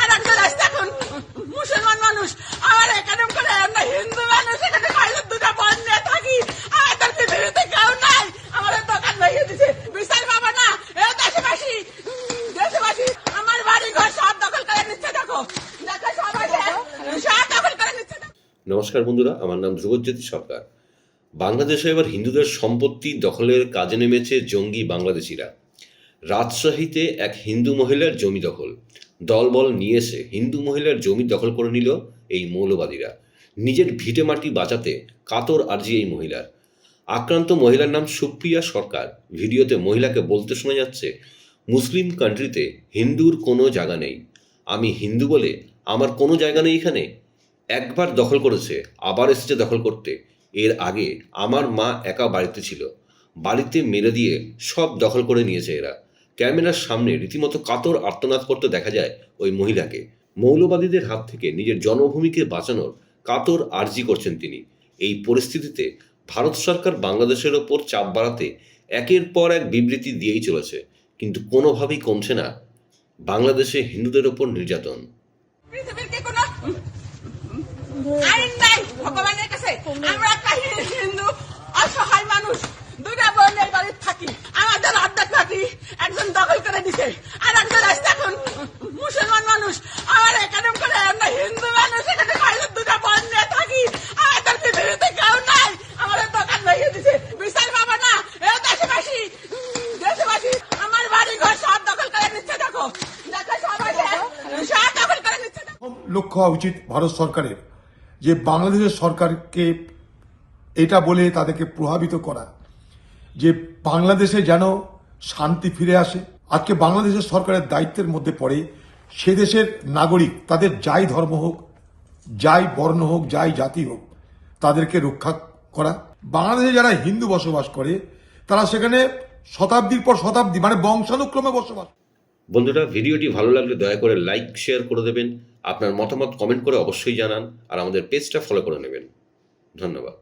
আর একজন এখন, মুসলমান মানুষ। আমার এখানে করে আমরা হিন্দু মানুষ, এখানে দুটো থাকি। আমাদের পৃথিবীতে কেউ নাই। দোকান দিছে। বিশাল বাবা না। এ দেশবাসী দেশবাসী, আমার বাড়ি ঘর সব দখল করে নিচ্ছে দেখো। দেখো সবাই সব দখল করে নিচ্ছে নমস্কার বন্ধুরা, আমার নাম ধ্রুবজ্যোতি সরকার। বাংলাদেশে এবার হিন্দুদের সম্পত্তি দখলের কাজে নেমেছে জঙ্গি বাংলাদেশিরা। রাজশাহীতে এক হিন্দু মহিলার জমি দখল। দলবল নিয়ে এসে হিন্দু মহিলার জমি দখল করে নিল এই মৌলবাদীরা। নিজের ভিটে মাটি বাঁচাতে কাতর আর্জি এই মহিলার। আক্রান্ত মহিলার নাম সুপ্রিয়া সরকার। ভিডিওতে মহিলাকে বলতে শোনা যাচ্ছে, মুসলিম কান্ট্রিতে হিন্দুর কোনো জায়গা নেই। আমি হিন্দু বলে আমার কোনো জায়গা নেই এখানে। একবার দখল করেছে, আবার এসেছে দখল করতে। এর আগে আমার মা একা বাড়িতে ছিল। বাড়িতে মেরে দিয়ে সব দখল করে নিয়েছে এরা। ক্যামেরার সামনে রীতিমতো কাতর আর্তনাদ করতে দেখা যায় ওই মহিলাকে। মৌলবাদীদের হাত থেকে নিজের জন্মভূমিকে বাঁচানোর কাতর আর্জি করছেন তিনি। এই পরিস্থিতিতে ভারত সরকার বাংলাদেশের ওপর চাপ বাড়াতে একের পর এক বিবৃতি দিয়েই চলেছে। কিন্তু কোনোভাবেই কমছে না বাংলাদেশে হিন্দুদের ওপর নির্যাতন পৃথিবীর কি কোনো আইন নাই ভগবানের কাছে আমরা একটা হিন্দু অসহায় মানুষ দুটা বোনের বাড়িতে থাকি আমাদের অর্ধেক মাটি দখল করে দিছে। আর এখন মুসলমান মানুষ। এখানে করে আমরা হিন্দু মানুষ, এখানে থাকি। পৃথিবীতে কেউ নাই। দোকান দিছে। বিশাল বাবা না। এ দেশবাসী দেশবাসী, আমার বাড়ি ঘর সব দখল করে নিচ্ছে, দেখো। দেখো সবাই সব দখল করে নিচ্ছে লক্ষ্য হওয়া উচিত ভারত সরকারের যে বাংলাদেশের সরকারকে এটা বলে তাদেরকে প্রভাবিত করা। যে বাংলাদেশে যেন শান্তি ফিরে আসে। আজকে বাংলাদেশের সরকারের দায়িত্বের মধ্যে পড়ে সে দেশের নাগরিক, তাদের যাই ধর্ম হোক, যাই বর্ণ হোক, যাই জাতি হোক, তাদেরকে রক্ষা করা। বাংলাদেশে যারা হিন্দু বসবাস করে, তারা সেখানে শতাব্দীর পর শতাব্দী মানে বংশানুক্রমে বসবাস। বন্ধুরা, ভিডিওটি ভালো লাগলে দয়া করে লাইক, শেয়ার করে দেবেন। আপনার মতামত কমেন্ট করে অবশ্যই জানান, আর আমাদের পেজটা ফলো করে নেবেন। ধন্যবাদ।